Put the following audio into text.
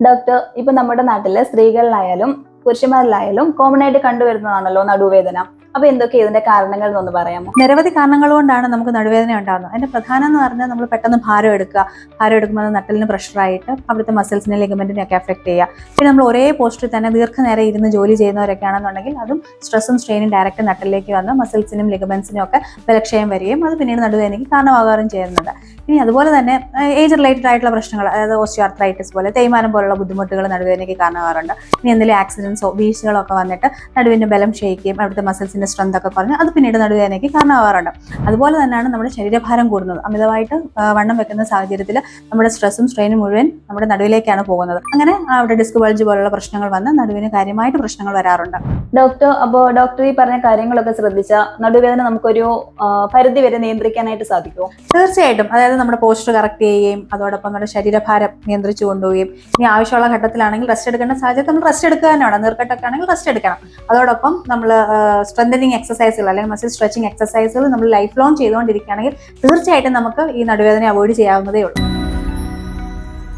Doctor ഇപ്പൊ നമ്മുടെ നാട്ടിലെ സ്ത്രീകളിലായാലും പുരുഷന്മാരിലായാലും കോമൺ ആയിട്ട് കണ്ടുവരുന്നതാണല്ലോ നടുവേദന. അപ്പൊ എന്തൊക്കെ ഇതിന്റെ കാരണങ്ങൾ എന്നൊന്ന് പറയാമോ? നിരവധി കാരണങ്ങൾ കൊണ്ടാണ് നമുക്ക് നടുവേദന ഉണ്ടാകുന്നത് അതിന്റെ പ്രധാനം എന്ന് പറഞ്ഞാൽ നമ്മൾ പെട്ടെന്ന് ഭാരം എടുക്കുക. ഭാരം എടുക്കുമ്പോൾ നട്ടലിന് പ്രഷറായിട്ട് അവിടുത്തെ മസിൽസിനെ ലിഗമെന്റിനെ ഒക്കെ എഫക്ട് ചെയ്യുക. പിന്നെ നമ്മൾ ഒരേ പോസ്റ്റിൽ തന്നെ ദീർഘനേരം ഇരുന്ന് ജോലി ചെയ്യുന്നവരൊക്കെ ആണെന്നുണ്ടെങ്കിൽ അതും സ്ട്രെസ്സും സ്ട്രെയിനും ഡയറക്റ്റ് നട്ടലിലേക്ക് വന്ന് മസിൽസിനും ലിഗമെന്റ്സിനും ഒക്കെ ബലക്ഷയം വരികയും അത് പിന്നീട് നടുവേദനയ്ക്ക് കാരണമാകാറും ചെയ്യുന്നുണ്ട്. ഇനി അതുപോലെ തന്നെ ഏജ് റിലേറ്റഡ് ആയിട്ടുള്ള പ്രശ്നങ്ങൾ അതായത് ഓസ്റ്റിയോർത്രൈറ്റിസ് പോലെ തേയ്മാനം പോലുള്ള ബുദ്ധിമുട്ടുകൾ നടുവേദനയ്ക്ക് കാരണമാകാറുണ്ട്. ഇനി എന്തെങ്കിലും ആക്സിഡൻസോ വീഴ്ചകളോ ഒക്കെ വന്നിട്ട് നടുവിന്റെ ബലം ക്ഷയിക്കുകയും അവിടുത്തെ മസിൽസിന്റെ സ്ട്രെങ്ത് ഒക്കെ കുറഞ്ഞ് അത് പിന്നീട് നടുവേദനയ്ക്ക് കാരണമാവാറുണ്ട്. അതുപോലെ തന്നെയാണ് നമ്മുടെ ശരീരഭാരം കൂടുന്നത്. അമിതമായിട്ട് വണ്ണം വെക്കുന്ന സാഹചര്യത്തിൽ നമ്മുടെ സ്ട്രെസ്സും സ്ട്രെയിനും മുഴുവൻ നമ്മുടെ നടുവിലേക്കാണ് പോകുന്നത്. അങ്ങനെ അവിടെ ഡിസ്ക് ബൾജ് പോലുള്ള പ്രശ്നങ്ങൾ വന്ന് നടുവിന് കാര്യമായിട്ട് പ്രശ്നങ്ങൾ വരാറുണ്ട്. ഡോക്ടർ അപ്പോ ഡോക്ടർ ഈ പറഞ്ഞ കാര്യങ്ങളൊക്കെ ശ്രദ്ധിച്ച നടുവേദന നമുക്കൊരു പരിധി വരെ നിയന്ത്രിക്കാനായിട്ട് സാധിക്കും. തീർച്ചയായിട്ടും. അതായത് നമ്മുടെ പോസ്റ്റർ കറക്റ്റ് ചെയ്യുകയും അതോടൊപ്പം നമ്മുടെ ശരീരഭാരം നിയന്ത്രിച്ചു കൊണ്ടുപോവുകയും ഇനി ആവശ്യമുള്ള ഘട്ടത്തിലാണെങ്കിൽ റെസ്റ്റ് എടുക്കേണ്ട സാഹചര്യത്തിൽ നമ്മൾ റെസ്റ്റ് എടുക്കുക തന്നെയാണ് നീർക്കെട്ടൊക്കെ ആണെങ്കിൽ റെസ്റ്റ് എടുക്കണം. അതോടൊപ്പം നമ്മൾ സ്ട്രെങ്തനിങ് എക്സസൈസുകൾ അല്ലെങ്കിൽ മസിൽ സ്ട്രെച്ചിങ് എക്സസൈസുകൾ നമ്മൾ ലൈഫ് ലോങ് ചെയ്തുകൊണ്ടിരിക്കുകയാണെങ്കിൽ തീർച്ചയായിട്ടും നമുക്ക് ഈ നടുവേദന അവോയ്ഡ് ചെയ്യാവുന്നതേ ഉള്ളൂ.